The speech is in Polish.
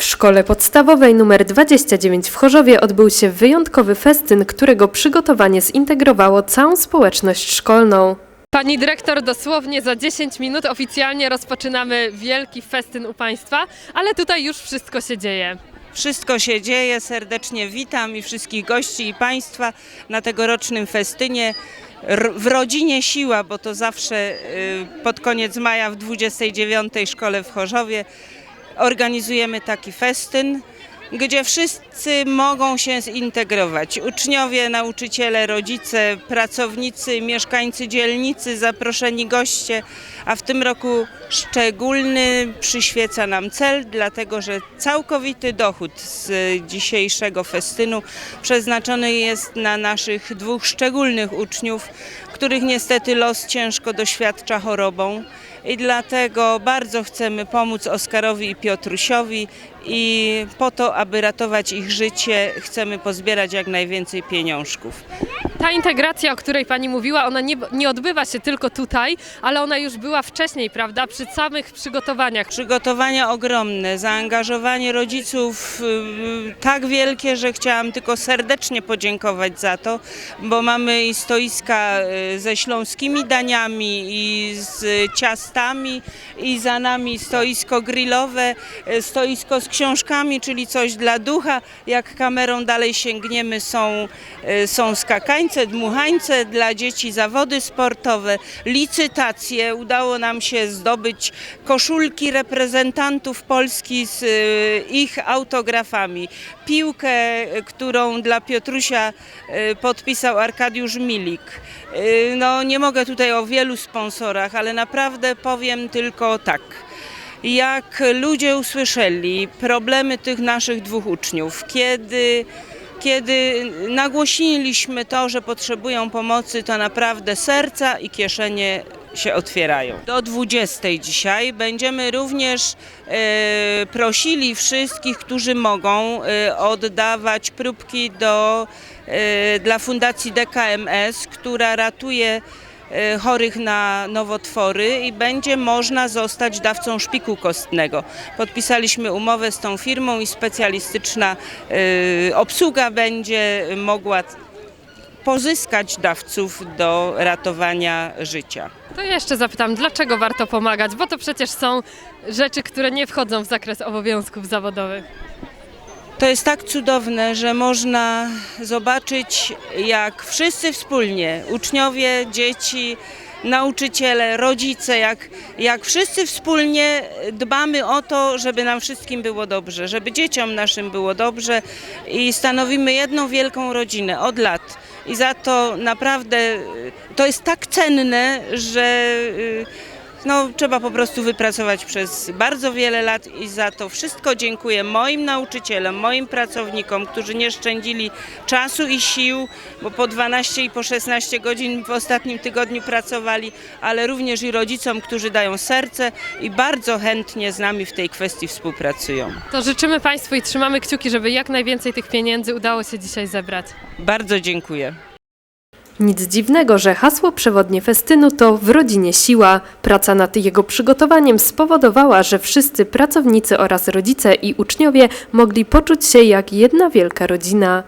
W szkole podstawowej nr 29 w Chorzowie odbył się wyjątkowy festyn, którego przygotowanie zintegrowało całą społeczność szkolną. Pani dyrektor, dosłownie za 10 minut oficjalnie rozpoczynamy wielki festyn u Państwa, ale tutaj już wszystko się dzieje. Wszystko się dzieje, serdecznie witam i wszystkich gości i Państwa na tegorocznym festynie. W rodzinie siła, bo to zawsze y, pod koniec maja w 29 szkole w Chorzowie organizujemy taki festyn, gdzie wszyscy mogą się zintegrować. Uczniowie, nauczyciele, rodzice, pracownicy, mieszkańcy dzielnicy, zaproszeni goście, a w tym roku szczególny przyświeca nam cel, dlatego że całkowity dochód z dzisiejszego festynu przeznaczony jest na naszych dwóch szczególnych uczniów, których niestety los ciężko doświadcza chorobą. I dlatego bardzo chcemy pomóc Oskarowi i Piotrusiowi i po to, aby ratować ich życie, chcemy pozbierać jak najwięcej pieniążków. Ta integracja, o której Pani mówiła, ona nie, nie odbywa się tylko tutaj, ale ona już była wcześniej, prawda, przy samych przygotowaniach. Przygotowania ogromne, zaangażowanie rodziców y, tak wielkie, że chciałam tylko serdecznie podziękować za to, bo mamy i stoiska y, ze śląskimi daniami i z ciastami i za nami stoisko grillowe, y, stoisko z książkami, czyli coś dla ducha. Jak kamerą dalej sięgniemy są, są skakańce, dmuchańce, dla dzieci zawody sportowe, licytacje. Udało nam się zdobyć koszulki reprezentantów Polski z y, ich autografami. Piłkę, y, którą dla Piotrusia y, podpisał Arkadiusz Milik. No nie mogę tutaj o wielu sponsorach, ale naprawdę powiem tylko tak. Jak ludzie usłyszeli problemy tych naszych dwóch uczniów, kiedy kiedy nagłośniliśmy to, że potrzebują pomocy, to naprawdę serca i kieszenie się otwierają. Do 20 dzisiaj będziemy również e, prosili wszystkich, którzy mogą e, oddawać próbki do, e, dla Fundacji DKMS, która ratuje chorych na nowotwory i będzie można zostać dawcą szpiku kostnego. Podpisaliśmy umowę z tą firmą i specjalistyczna e, obsługa będzie mogła pozyskać dawców do ratowania życia. To jeszcze zapytam, dlaczego warto pomagać, bo to przecież są rzeczy, które nie wchodzą w zakres obowiązków zawodowych. To jest tak cudowne, że można zobaczyć, jak wszyscy wspólnie, uczniowie, dzieci, nauczyciele, rodzice, jak, jak wszyscy wspólnie dbamy o to, żeby nam wszystkim było dobrze, żeby dzieciom naszym było dobrze i stanowimy jedną wielką rodzinę od lat. I za to naprawdę y, to jest tak cenne, że y, no, trzeba po prostu wypracować przez bardzo wiele lat i za to wszystko dziękuję moim nauczycielom, moim pracownikom, którzy nie szczędzili czasu i sił, bo po 12 i po 16 godzin w ostatnim tygodniu pracowali, ale również i rodzicom, którzy dają serce i bardzo chętnie z nami w tej kwestii współpracują. To życzymy Państwu i trzymamy kciuki, żeby jak najwięcej tych pieniędzy udało się dzisiaj zebrać. Bardzo dziękuję. Nic dziwnego, że hasło przewodnie festynu to w rodzinie siła. Praca nad jego przygotowaniem spowodowała, że wszyscy pracownicy oraz rodzice i uczniowie mogli poczuć się jak jedna wielka rodzina.